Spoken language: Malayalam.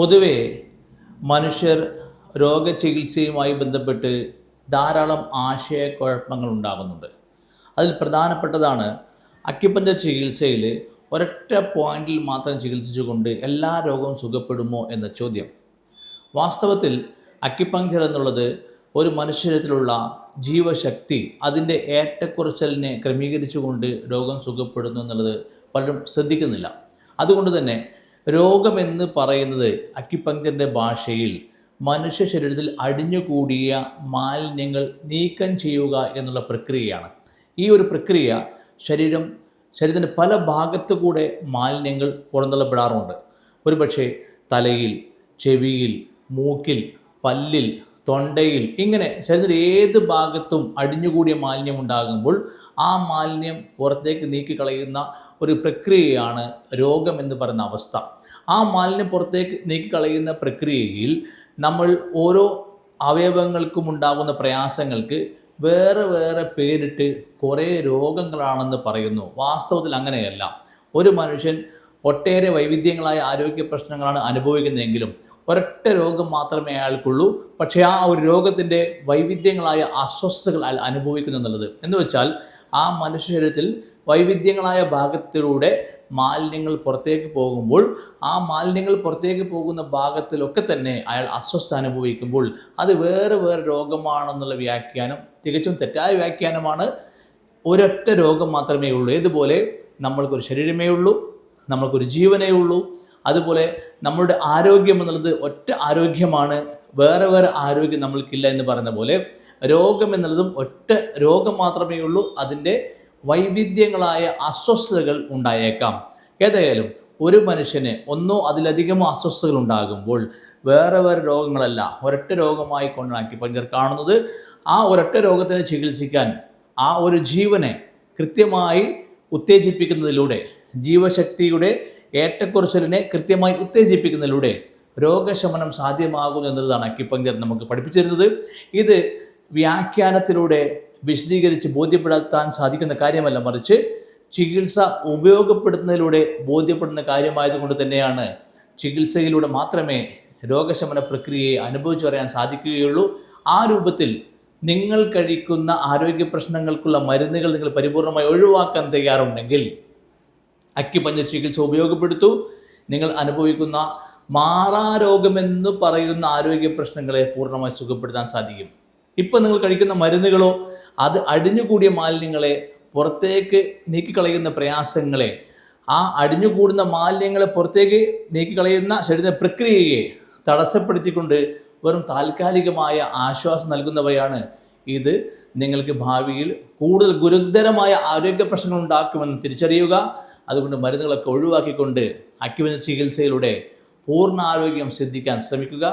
പൊതുവെ മനുഷ്യർ രോഗചികിത്സയുമായി ബന്ധപ്പെട്ട് ധാരാളം ആശയക്കുഴപ്പങ്ങൾ ഉണ്ടാകുന്നുണ്ട്. അതിൽ പ്രധാനപ്പെട്ടതാണ് അക്യുപഞ്ചർ ചികിത്സയിൽ ഒരൊറ്റ പോയിന്റിൽ മാത്രം ചികിത്സിച്ചുകൊണ്ട് എല്ലാ രോഗവും സുഖപ്പെടുമോ എന്ന ചോദ്യം. വാസ്തവത്തിൽ അക്യുപഞ്ചർ എന്നുള്ളത് ഒരു മനുഷ്യരത്തിലുള്ള ജീവശക്തി അതിന്റെ ഏറ്റക്കുറച്ചലിനെ ക്രമീകരിച്ചുകൊണ്ട് രോഗം സുഖപ്പെടുന്നു എന്നുള്ളത് പലരും ശ്രദ്ധിക്കുന്നില്ല. അതുകൊണ്ട് തന്നെ രോഗമെന്ന് പറയുന്നത് അക്യുപങ്ക്ചറിന്റെ ഭാഷയിൽ മനുഷ്യ ശരീരത്തിൽ അടിഞ്ഞുകൂടിയ മാലിന്യങ്ങൾ നീക്കം ചെയ്യുക എന്നുള്ള പ്രക്രിയയാണ്. ഈ ഒരു പ്രക്രിയ ശരീരം ശരീരത്തിന്റെ പല ഭാഗത്തു കൂടെ മാലിന്യങ്ങൾ പുറന്തള്ളപ്പെടാറുണ്ട്. ഒരുപക്ഷെ തലയിൽ ചെവിയിൽ മൂക്കിൽ പല്ലിൽ തൊണ്ടയിൽ ഇങ്ങനെ ശരീരത്തിൽ ഏത് ഭാഗത്തും അടിഞ്ഞുകൂടിയ മാലിന്യം ഉണ്ടാകുമ്പോൾ ആ മാലിന്യം പുറത്തേക്ക് നീക്കി കളയുന്ന ഒരു പ്രക്രിയയാണ് രോഗം എന്ന് പറയുന്ന അവസ്ഥ. ആ മാലിന്യം പുറത്തേക്ക് നീക്കി കളയുന്ന പ്രക്രിയയിൽ നമ്മൾ ഓരോ അവയവങ്ങൾക്കും ഉണ്ടാകുന്ന പ്രയാസങ്ങൾക്ക് വേറെ വേറെ പേരിട്ട് കുറേ രോഗങ്ങളാണെന്ന് പറയുന്നു. വാസ്തവത്തിൽ അങ്ങനെയല്ല. ഒരു മനുഷ്യൻ ഒട്ടേറെ വൈവിധ്യങ്ങളായ ആരോഗ്യ പ്രശ്നങ്ങളാണ് അനുഭവിക്കുന്നതെങ്കിലും ഒരൊറ്റ രോഗം മാത്രമേ അയാൾക്കുള്ളൂ. പക്ഷേ ആ ഒരു രോഗത്തിന്റെ വൈവിധ്യങ്ങളായ അസ്വസ്ഥതകൾ അയാൾ അനുഭവിക്കുന്നു എന്നുള്ളത്. എന്ന് വെച്ചാൽ ആ മനുഷ്യ ശരീരത്തിൽ വൈവിധ്യങ്ങളായ ഭാഗത്തിലൂടെ മാലിന്യങ്ങൾ പുറത്തേക്ക് പോകുമ്പോൾ ആ മാലിന്യങ്ങൾ പുറത്തേക്ക് പോകുന്ന ഭാഗത്തിലൊക്കെ തന്നെ അയാൾ അസ്വസ്ഥ അനുഭവിക്കുമ്പോൾ അത് വേറെ വേറെ രോഗമാണെന്നുള്ള വ്യാഖ്യാനം തികച്ചും തെറ്റായ വ്യാഖ്യാനമാണ്. ഒരൊറ്റ രോഗം മാത്രമേ ഉള്ളൂ. ഏതുപോലെ? നമ്മൾക്കൊരു ശരീരമേ ഉള്ളൂ നമ്മൾക്കൊരു ജീവനേ ഉള്ളൂ. അതുപോലെ നമ്മളുടെ ആരോഗ്യം എന്നുള്ളത് ഒറ്റ ആരോഗ്യമാണ് വേറെ വേറെ ആരോഗ്യം നമ്മൾക്കില്ല എന്ന് പറയുന്ന പോലെ രോഗം എന്നുള്ളതും ഒറ്റ രോഗം മാത്രമേ ഉള്ളൂ അതിന്റെ വൈവിധ്യങ്ങളായ അസ്വസ്ഥതകൾ ഉണ്ടായേക്കാം. ഏതായാലും ഒരു മനുഷ്യന് ഒന്നോ അതിലധികമോ അസ്വസ്ഥതകൾ ഉണ്ടാകുമ്പോൾ വേറെ വേറെ രോഗങ്ങളല്ല ഒരൊറ്റ രോഗമായി കൊണ്ടാക്കി പഞ്ചർ കാണുന്നത്. ആ ഒരൊറ്റ രോഗത്തിനെ ചികിത്സിക്കാൻ ആ ഒരു ജീവനെ കൃത്യമായി ഉത്തേജിപ്പിക്കുന്നതിലൂടെ ജീവശക്തിയുടെ ഏറ്റക്കുറച്ചിലിനെ കൃത്യമായി ഉത്തേജിപ്പിക്കുന്നതിലൂടെ രോഗശമനം സാധ്യമാകുന്നു എന്നുള്ളതാണ് അക്കിപ്പങ്കർ നമുക്ക് പഠിപ്പിച്ചിരുന്നത്. ഇത് വ്യാഖ്യാനത്തിലൂടെ വിശദീകരിച്ച് ബോധ്യപ്പെടുത്താൻ സാധിക്കുന്ന കാര്യമല്ല മറിച്ച് ചികിത്സ ഉപയോഗപ്പെടുത്തുന്നതിലൂടെ ബോധ്യപ്പെടുന്ന കാര്യമായതുകൊണ്ട് തന്നെയാണ് ചികിത്സയിലൂടെ മാത്രമേ രോഗശമന പ്രക്രിയയെ അനുഭവിച്ചു പറയാൻ സാധിക്കുകയുള്ളൂ. ആ രൂപത്തിൽ നിങ്ങൾ കഴിക്കുന്ന ആരോഗ്യ പ്രശ്നങ്ങൾക്കുള്ള മരുന്നുകൾ നിങ്ങൾ പരിപൂർണമായി ഒഴിവാക്കാൻ തയ്യാറുണ്ടെങ്കിൽ അക്യുപഞ്ചർ ചികിത്സ ഉപയോഗപ്പെടുത്തൂ. നിങ്ങൾ അനുഭവിക്കുന്ന മാറാരോഗമെന്ന് പറയുന്ന ആരോഗ്യ പ്രശ്നങ്ങളെ പൂർണമായി സുഖപ്പെടുത്താൻ സാധിക്കും. ഇപ്പം നിങ്ങൾ കഴിക്കുന്ന മരുന്നുകളോ അത് അടിഞ്ഞുകൂടിയ മാലിന്യങ്ങളെ പുറത്തേക്ക് നീക്കിക്കളയുന്ന പ്രയാസങ്ങളെ ആ അടിഞ്ഞുകൂടുന്ന മാലിന്യങ്ങളെ പുറത്തേക്ക് നീക്കിക്കളയുന്ന ശരീര പ്രക്രിയയെ തടസ്സപ്പെടുത്തിക്കൊണ്ട് വെറും താൽക്കാലികമായ ആശ്വാസം നൽകുന്നവയാണ് ഇത്. നിങ്ങൾക്ക് ഭാവിയിൽ കൂടുതൽ ഗുരുതരമായ ആരോഗ്യ പ്രശ്നങ്ങൾ ഉണ്ടാക്കുമെന്ന് തിരിച്ചറിയുക. അതുകൊണ്ട് മരുന്നുകളൊക്കെ ഒഴിവാക്കിക്കൊണ്ട് അക്യുപഞ്ചർ ചികിത്സയിലൂടെ പൂർണ ആരോഗ്യം സിദ്ധിക്കാൻ ശ്രമിക്കുക.